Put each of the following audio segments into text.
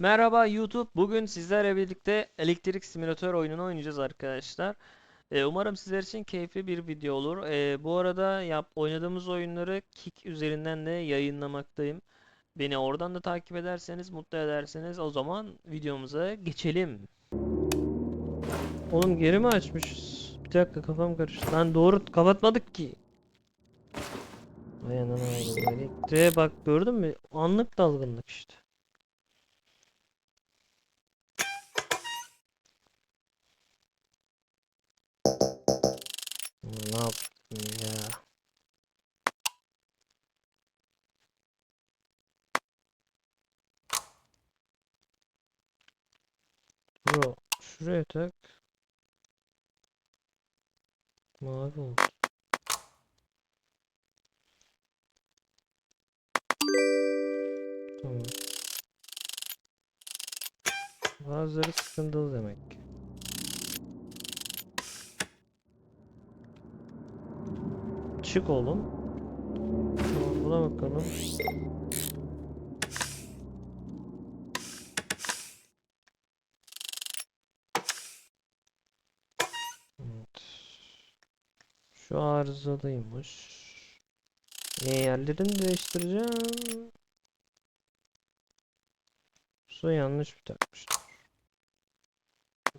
Merhaba YouTube. Bugün sizlerle birlikte elektrik simülatör oyununu oynayacağız arkadaşlar. Ee, umarım sizler için keyifli bir video olur. Ee, bu arada yap, oynadığımız oyunları Kick üzerinden de yayınlamaktayım. Beni oradan da takip ederseniz, mutlu ederseniz o zaman videomuza geçelim. Oğlum geri mi açmışız? Bir dakika kafam karıştı. Lan doğru kapatmadık ki. Avradım. Elektriğe bak gördün mü? Anlık dalgınlık işte. Şuraya tak. Mavi oldu. Tamam. Bazıları sıkıntılı demek ki. Çık oğlum. Buna bakalım. Evet. Şu arızalıymış. Ne yerlerini değiştireceğim. Usta yanlış bir takmışlar.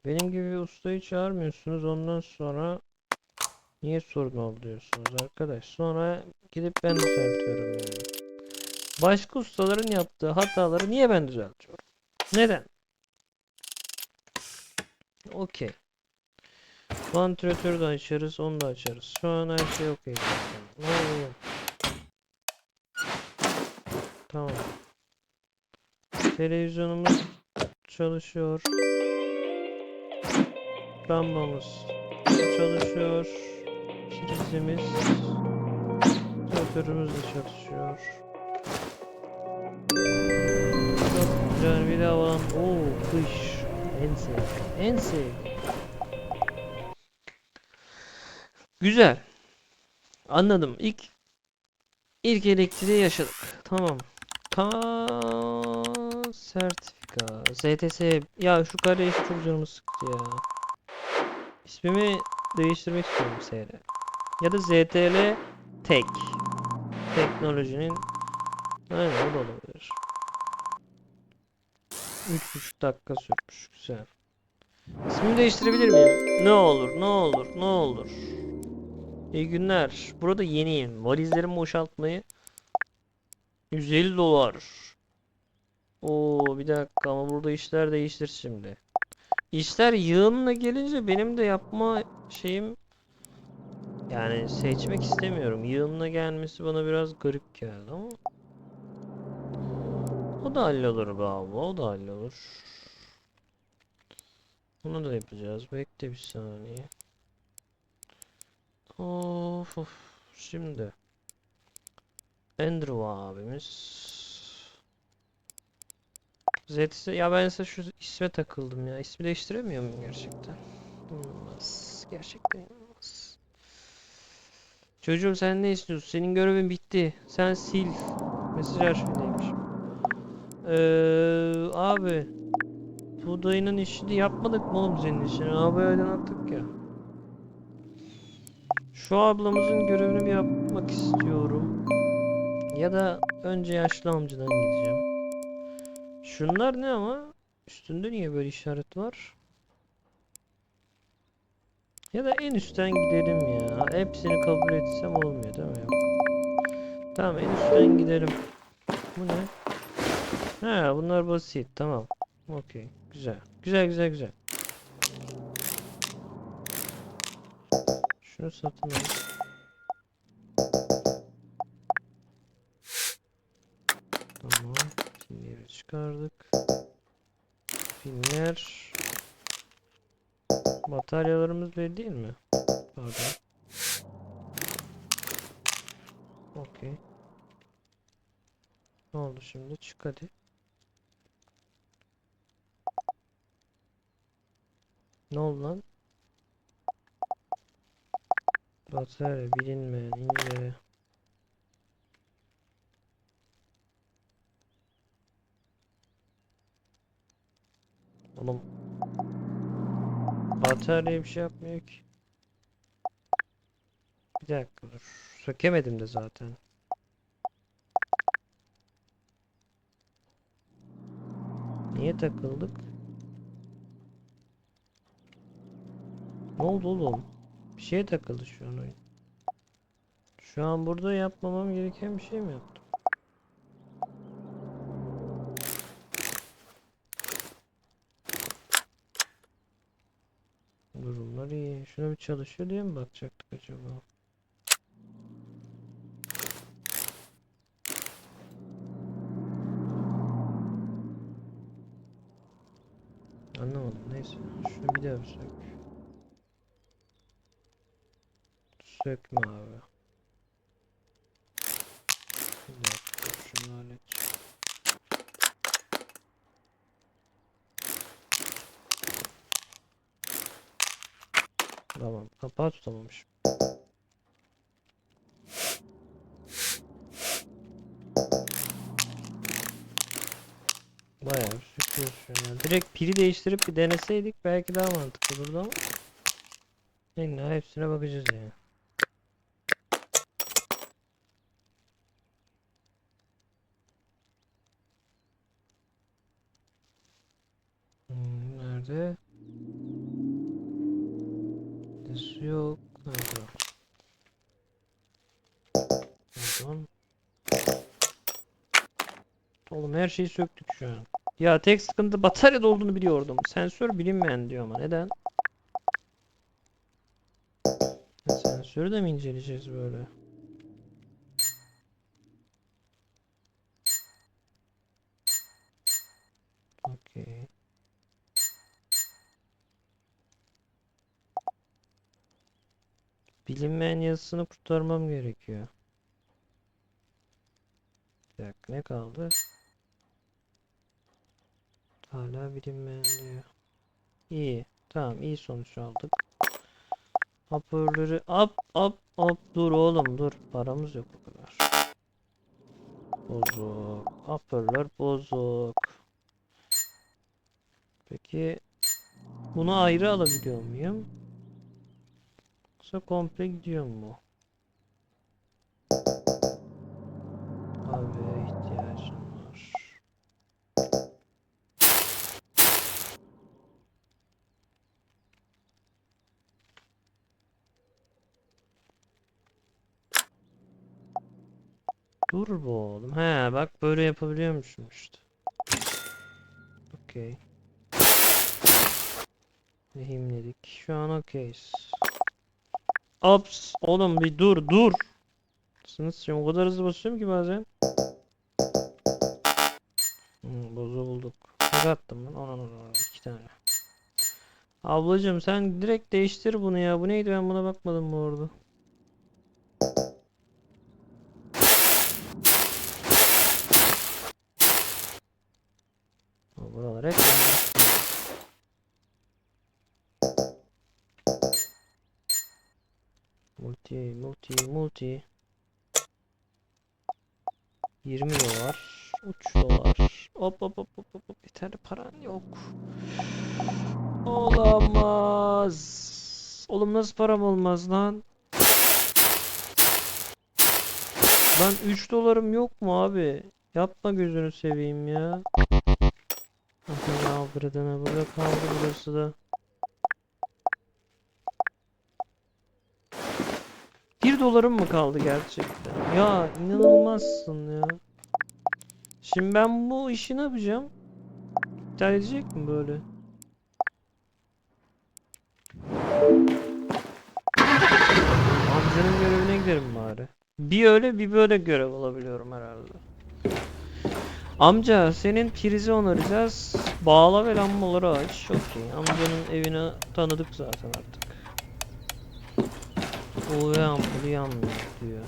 Benim gibi ustayı çağırmıyorsunuz ondan sonra Niye sorun ol diyorsunuz arkadaş. Sonra gidip ben düzeltiyorum yani. Başka ustaların yaptığı hataları niye ben düzeltiyorum? Neden? Okey. Vantilatörü de açarız, onu da açarız. Şu an her şey okey? Tamam. Televizyonumuz çalışıyor. Lambamız çalışıyor. Prizimiz Motorumuz da çalışıyor. Çok güzel bir havalan. Oo kış. En sevdiğim. En sevdiğim. Güzel. Anladım. İlk ilk elektriği yaşadık. Tamam. Ta sertifika. ZTS. Ya şu kare işi çok canımı sıktı ya. İsmimi değiştirmek istiyorum SR. Ya da ZTL Tek. Teknolojinin Aynen o da olabilir. 3,5 dakika sürmüş. Güzel. İsmimi değiştirebilir miyim? Ne olur, ne olur, ne olur. İyi günler. Burada yeniyim. Valizlerimi boşaltmayı 150 dolar. Oo bir dakika ama burada işler değiştir şimdi. İşler yığınla gelince benim de yapma şeyim yani seçmek istemiyorum. Yığınla gelmesi bana biraz garip geldi ama o da hallolur be abi. O da hallolur. Bunu da yapacağız. Bekle bir saniye. Of of. Şimdi. Andrew abimiz. ZS ya ben ise şu isme takıldım ya. İsmi değiştiremiyor muyum gerçekten? İnanılmaz. Gerçekten inanılmaz. Çocuğum sen ne istiyorsun? Senin görevin bitti. Sen sil. Mesaj arşivindeymiş. Ee, abi. Bu dayının işini yapmadık mı oğlum senin işini? Abi aydınlattık ya. Şu ablamızın görevini bir yapmak istiyorum. Ya da önce yaşlı amcadan gideceğim. Şunlar ne ama? Üstünde niye böyle işaret var? Ya da en üstten gidelim ya. Hepsini kabul etsem olmuyor değil mi? Yok. Tamam en üstten gidelim. Bu ne? Ha bunlar basit tamam. Okey güzel. Güzel güzel güzel. Şunu satın al. Tamam. Pinleri çıkardık. Pinler. Bataryalarımız belli değil mi? Pardon. Okey. Ne oldu şimdi? Çık hadi. Ne oldu lan? Batarya bilinmeyen ince. Oğlum. Batarya bir şey yapmıyor ki. Bir dakika dur. Sökemedim de zaten. Niye takıldık? Ne oldu oğlum? Bir şeye takıldı şu an oyun. Şu an burada yapmamam gereken bir şey mi yaptım? Durumlar iyi. Şuna bir çalışıyor diye mi bakacaktık acaba? Anlamadım. Neyse. Şunu bir daha bir Sökme abi. Bir. Tamam. Kapağı tutamamışım. Bayağı bir söküyoruz şu an. Direkt pili değiştirip bir deneseydik belki daha mantıklı olurdu ama. İlla hepsine bakacağız yani. Hmm, nerede? Sesi yok. Nerede? Pardon. Oğlum her şeyi söktük şu an. Ya tek sıkıntı bataryada olduğunu biliyordum. Sensör bilinmeyen diyor ama neden? Sensörü de mi inceleyeceğiz böyle? Okey. Bilinmeyen yazısını kurtarmam gerekiyor. Bir dakika ne kaldı? Hala bilinmeyen diyor. İyi. Tamam iyi sonuç aldık. Hoparlörü up up up dur oğlum dur. Paramız yok o kadar. Bozuk. Hoparlör bozuk. Peki bunu ayrı alabiliyor muyum? Yoksa komple gidiyor mu? Abi ihtiyacım var. Dur bu oğlum. He bak böyle yapabiliyormuşum işte. Okey. Lehimledik. Şu an okeyiz. Ops. Oğlum bir dur dur. Sınırsın o kadar hızlı basıyorum ki bazen. Hmm, bozu bulduk. Ne attım ben? Ona ona ona. iki tane. Ablacım sen direkt değiştir bunu ya. Bu neydi ben buna bakmadım bu arada. O Buralar hep yanlış. Multi, multi. 20 dolar. 3 dolar. Hop hop hop hop hop. hop. Yeterli paran yok. Olamaz. Oğlum nasıl param olmaz lan? Lan 3 dolarım yok mu abi? Yapma gözünü seveyim ya. Aha avradına burada kaldı burası da. Bir dolarım mı kaldı gerçekten? Ya inanılmazsın ya. Şimdi ben bu işi ne yapacağım? İptal edecek mi böyle? Amcanın görevine giderim bari. Bir öyle bir böyle görev alabiliyorum herhalde. Amca senin prizi onaracağız. Bağla ve lambaları aç. Okey. Amcanın evini tanıdık zaten artık. Ampulü yanmıyor diyor.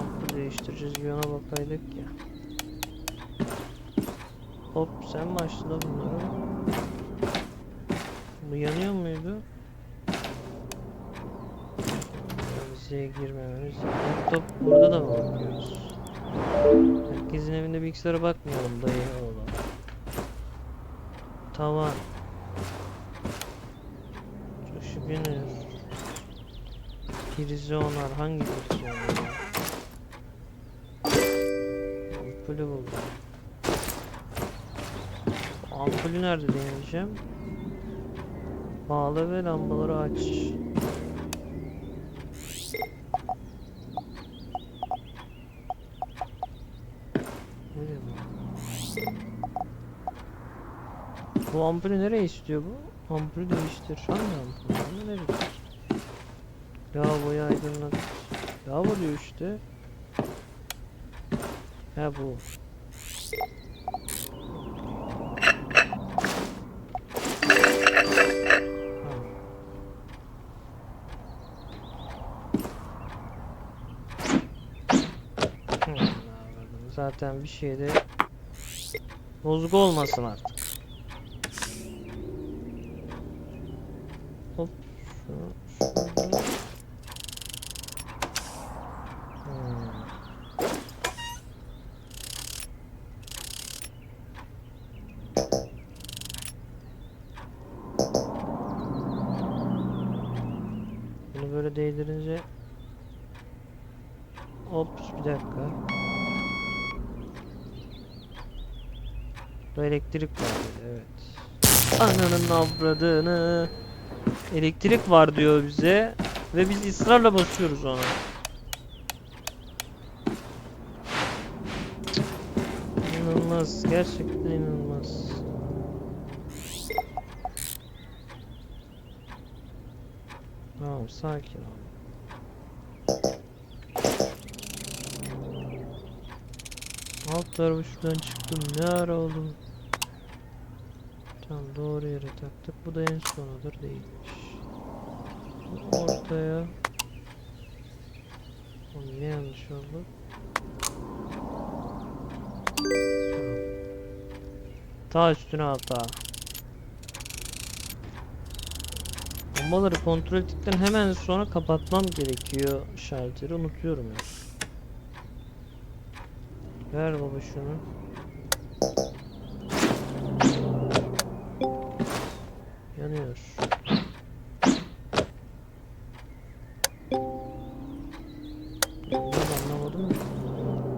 Ampul değiştireceğiz bir ona bakaydık ya. Hop sen mi bunları? Bu yanıyor muydu? Vizeye girmememiz. Laptop burada da mı bakıyoruz? Herkesin evinde bilgisayara bakmayalım dayı oğlum. Tavan. Şu günür. Prizoner hangi prizoner? Ampulü buldum. Ampulü nerede deneyeceğim? Bağla ve lambaları aç. Bu? Ampulü nereye istiyor bu? Ampulü değiştir. Hangi ampul? Bu Nereye? Lavaboyu aydınlat. Lavabo diyor işte. Ha bu. Zaten bir şeyde bozuk olmasın artık. Hop şu şurada. Hmm. Bunu böyle değdirince Hop bir dakika. Bu elektrik var dedi, evet. Ananın avradını. Elektrik var diyor bize ve biz ısrarla basıyoruz ona. İnanılmaz, gerçekten inanılmaz. Tamam, sakin ol. Alt tarafı şuradan çıktım. Ne ara oğlum? Tamam doğru yere taktık. Bu da en sonudur değilmiş. Ortaya. Oğlum yine yanlış oldu. Ta üstüne hata. Bombaları kontrol ettikten hemen sonra kapatmam gerekiyor şalteri unutuyorum ya. Ver baba şunu. Yanıyor. Yanıyor anlamadım?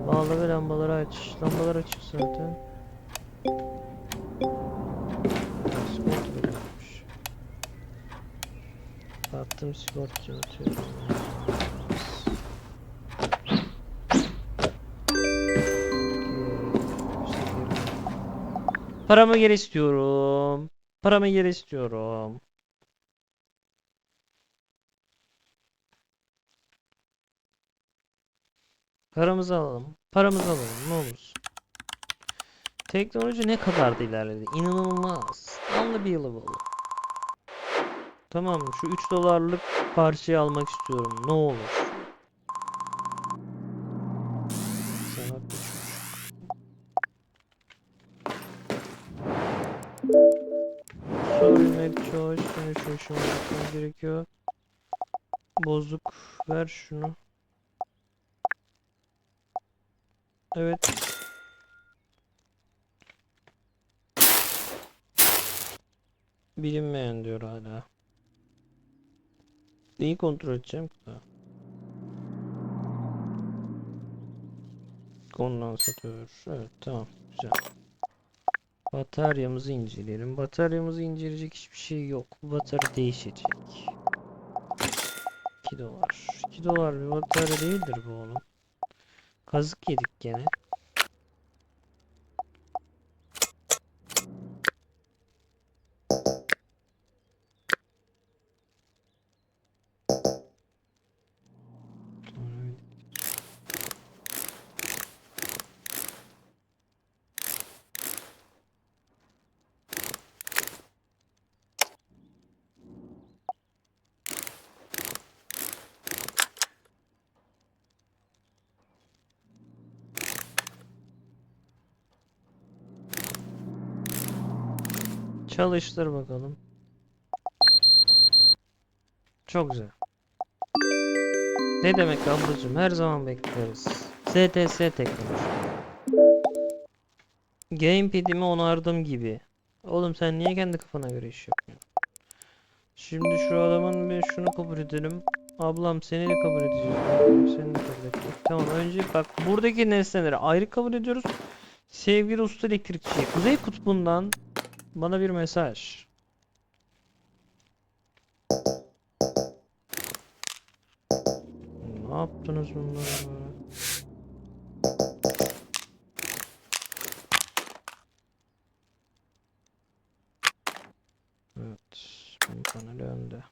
Bağla ve lambaları aç. Lambalar açık zaten. Sigorta. Baktım sigorta atıyorum. Paramı geri istiyorum. Paramı geri istiyorum. Paramızı alalım. Paramızı alalım ne olursun. Teknoloji ne kadar da ilerledi. İnanılmaz. Unbelievable. Tamam şu 3 dolarlık parçayı almak istiyorum. Ne olur. Şu bakmam gerekiyor. Bozuk ver şunu. Evet. Bilinmeyen diyor hala. Neyi kontrol edeceğim ki daha? Kondansatör. Evet tamam güzel. Bataryamızı inceleyelim. Bataryamızı inceleyecek hiçbir şey yok. Bu batarya değişecek. 2 dolar. 2 dolar bir batarya değildir bu oğlum. Kazık yedik gene. Çalıştır bakalım. Çok güzel. Ne demek ablacığım? Her zaman bekleriz. STS teknoloji. Gamepad'imi onardım gibi. Oğlum sen niye kendi kafana göre iş yapıyorsun? Şimdi şu adamın bir şunu kabul edelim. Ablam seni de kabul edeceğiz. Ablam Seni de kabul edecek. Tamam önce bak buradaki nesneleri ayrı kabul ediyoruz. Sevgili usta elektrikçi. Kuzey kutbundan bana bir mesaj. Ne yaptınız bunları böyle? Evet. Bu paneli önde.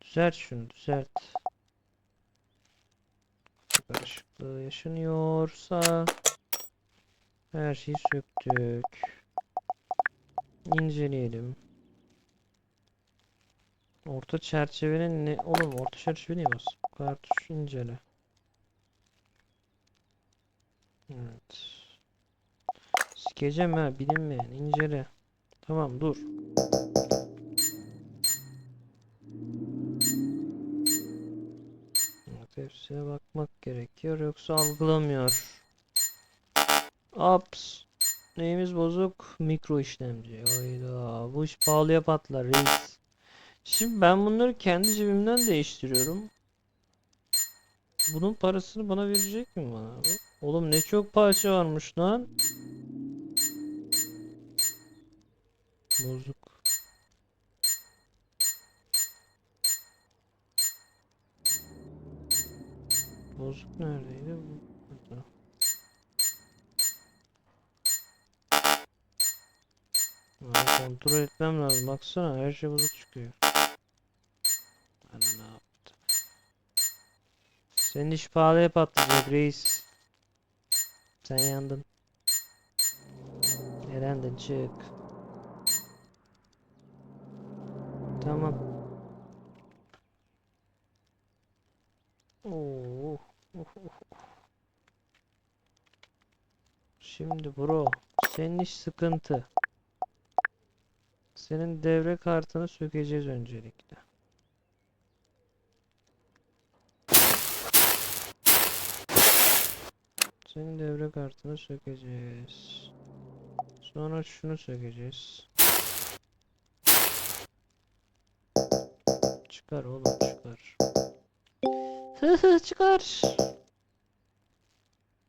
Düzelt şunu düzelt. Karışıklığı yaşanıyorsa her şeyi söktük. İnceleyelim. Orta çerçevenin ne? Oğlum orta çerçeve niye bas? Kartuş incele. Evet. Sikeceğim ha bilinmeyen incele. Tamam dur. Evet, hepsine bakmak gerekiyor yoksa algılamıyor. Ups. Neyimiz bozuk? Mikro işlemci. Hayda. Bu iş pahalıya patlar reis. Şimdi ben bunları kendi cebimden değiştiriyorum. Bunun parasını bana verecek mi bana abi? Oğlum ne çok parça varmış lan. Bozuk. Bozuk neredeydi? Bu- Abi kontrol etmem lazım. Baksana her şey bozuk çıkıyor. Ana ne yaptı? Senin iş pahalıya patlayacak reis. Sen yandın. Elendin çık. Tamam. Oo. oh, oh, oh. Şimdi bro, senin iş sıkıntı. Senin devre kartını sökeceğiz öncelikle. Senin devre kartını sökeceğiz. Sonra şunu sökeceğiz. Çıkar oğlum çıkar. Hı hı çıkar.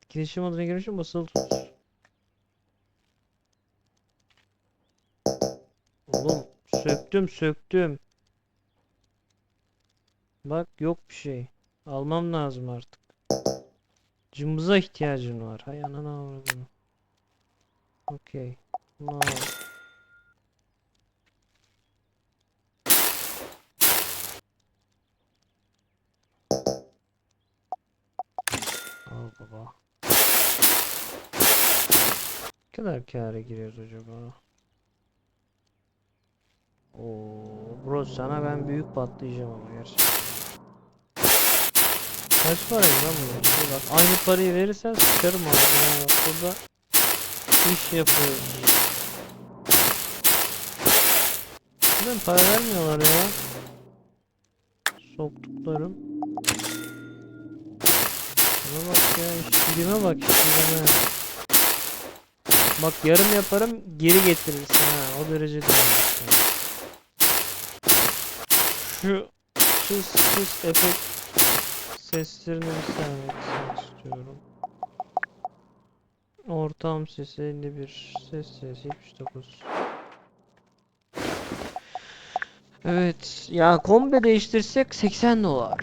Girişim adına girmişim basılı tut. Oğlum söktüm söktüm. Bak yok bir şey. Almam lazım artık. Cımbıza ihtiyacın var. Hay anana avradını. Okey. Bunu al. Al baba. Ne kadar kâra giriyoruz acaba? Oo, bro sana ben büyük patlayacağım ama gerçekten. Kaç para lan bu? Bak aynı parayı verirsen sıkarım abi burada iş yapıyoruz. Neden para vermiyorlar ya? Soktuklarım. Buna bak ya işçiliğime bak işçiliğime. Bak yarım yaparım geri getirirsin ha o derece değil. Şu çız çız efekt seslerini bir saniye istiyorum. Ortam sesi 51, ses sesi 79. Evet, ya kombi değiştirsek 80 dolar.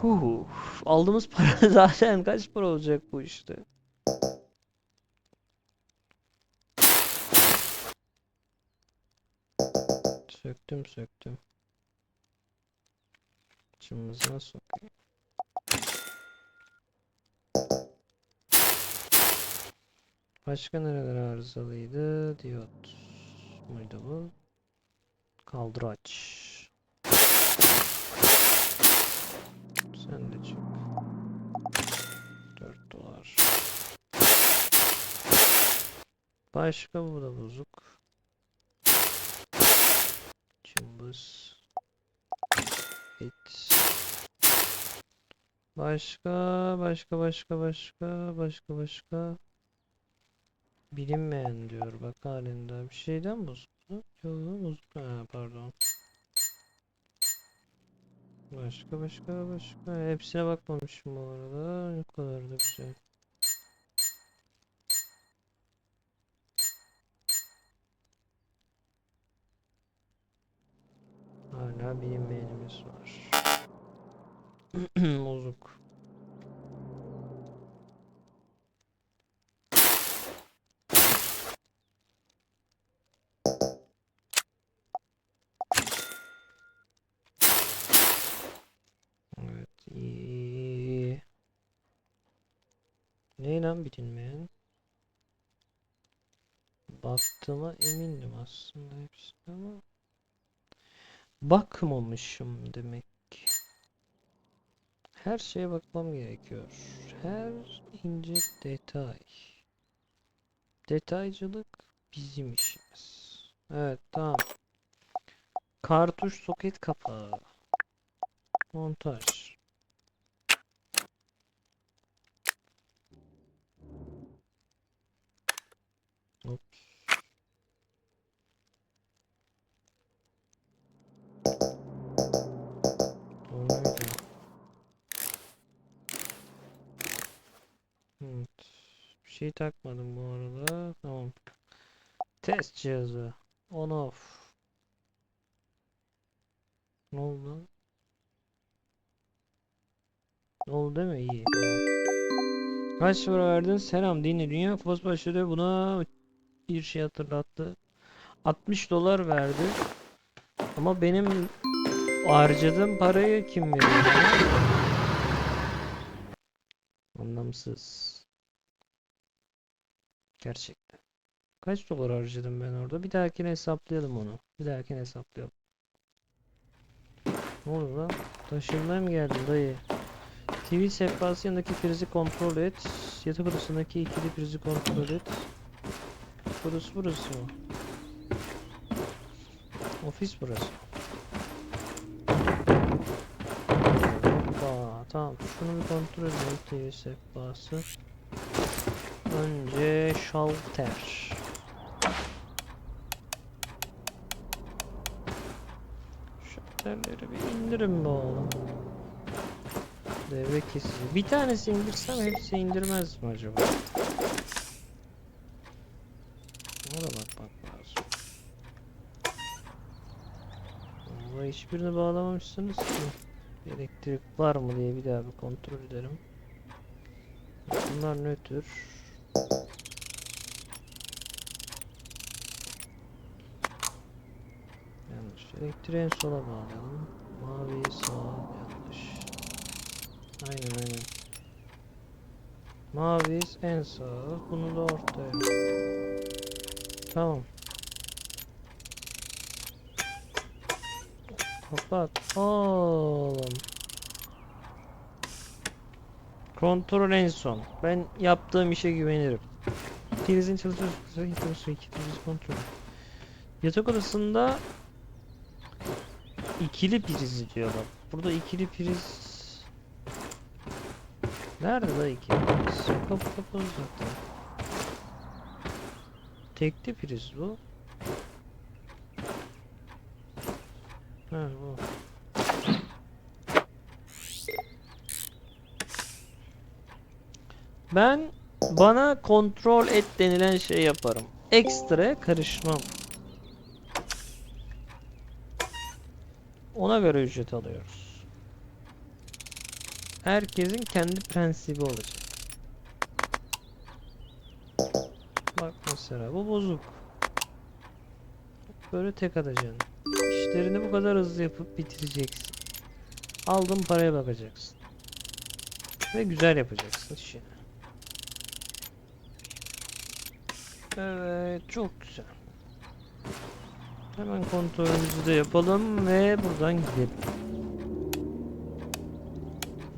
Huh, aldığımız para zaten kaç para olacak bu işte? Söktüm söktüm. Cımbızına sokayım. Başka nereler arızalıydı? Diyot muydu bu? Kaldıraç. Sen de çık. 4 dolar. Başka bu da bozuk. Başka, başka, başka, başka, başka, başka. Bilinmeyen diyor bak halinde. Bir şeyden bozuktu. Yok bozuk. Ha, pardon. Başka, başka, başka. Hepsine bakmamışım bu arada. Ne kadar da güzel. Hala bilinmeyenimiz var. Bozuk. Evet, iyi. Ne lan bilinmeyen? Baktığıma emindim aslında hepsine ama bakmamışım demek. Her şeye bakmam gerekiyor. Her ince detay. Detaycılık bizim işimiz. Evet, tamam. Kartuş soket kapağı. Montaj. Ups. Tornavida. Evet. Bir şey takmadım bu arada. Tamam. Test cihazı. On off. Ne oldu? Ne oldu değil mi? İyi. Kaç para verdin? Selam dinle. Dünya Kupası başladı. Buna bir şey hatırlattı. 60 dolar verdi. Ama benim harcadığım parayı kim veriyor? Anlamsız. Gerçekten. Kaç dolar harcadım ben orada? Bir dahakine hesaplayalım onu. Bir dahakine hesaplayalım. Ne oldu lan? Taşınmaya mı geldin dayı? TV sehpası yanındaki prizi kontrol et. Yatak odasındaki ikili prizi kontrol et. Burası burası mı? Ofis burası. Hoppa, tamam. Şunu bir kontrol edelim TV sehpası. Önce şalter. Şalterleri bir indirin be oğlum. Devre kesici. Bir tanesi indirsem hepsi indirmez mi acaba? Ona da bakmak lazım. Hiçbirini bağlamamışsınız ki. Elektrik var mı diye bir daha bir kontrol edelim. Bunlar nötr. Yanlış. Elektriği en sola bağlayalım. Mavi sağa yanlış. Aynen aynen. Mavi en sağa. Bunu da ortaya. Tamam. Kapat. Oğlum. Kontrol en son. Ben yaptığım işe güvenirim. Prizin çalışıyorsa çalışıyor. iki priz kontrol. Yatak odasında ikili priz diyor bak. Burada ikili priz Nerede da ikili priz? Kapı kapalı zaten. Tekli priz bu. Ha bu. Ben bana kontrol et denilen şey yaparım. Ekstra karışmam. Ona göre ücret alıyoruz. Herkesin kendi prensibi olacak. Bak mesela bu bozuk. Böyle tek atacaksın. İşlerini bu kadar hızlı yapıp bitireceksin. Aldığın paraya bakacaksın. Ve güzel yapacaksın işini. Evet, çok güzel. Hemen kontrolümüzü de yapalım ve buradan gidelim.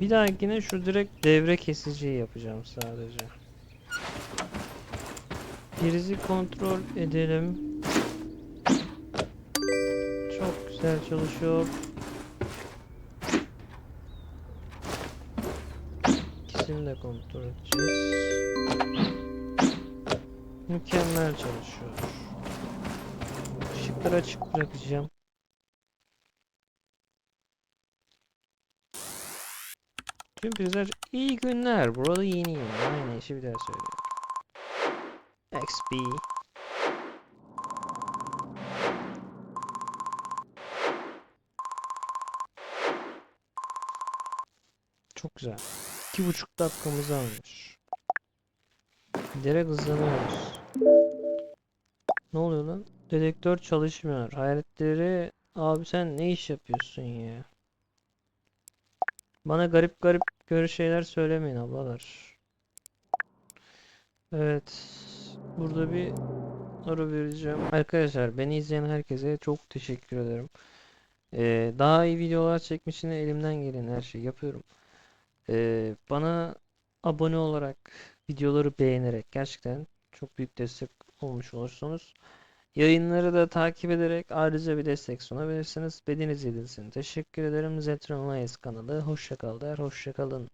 Bir dahakine şu direkt devre kesiciyi yapacağım sadece. Prizi kontrol edelim. Çok güzel çalışıyor. Sesini de kontrol edeceğiz. Mükemmel çalışıyor. Işıkları açık bırakacağım. Tüm prizler iyi günler. Burada yeniyim. Aynı işi bir daha söylüyorum. XP. Çok güzel. İki buçuk dakikamızı almış. Giderek hızlanıyoruz. Ne oluyor lan? Dedektör çalışmıyor. Hayaletleri... Abi sen ne iş yapıyorsun ya? Bana garip garip göre şeyler söylemeyin ablalar. Evet. Burada bir ara vereceğim. Arkadaşlar beni izleyen herkese çok teşekkür ederim. Ee, daha iyi videolar çekmek elimden gelen her şeyi yapıyorum. Ee, bana abone olarak, videoları beğenerek gerçekten çok büyük destek olmuş olursunuz. Yayınları da takip ederek ayrıca bir destek sunabilirsiniz. İzlediğiniz için teşekkür ederim. Zetron Lions kanalı. Hoşça kal der. Hoşça kalın.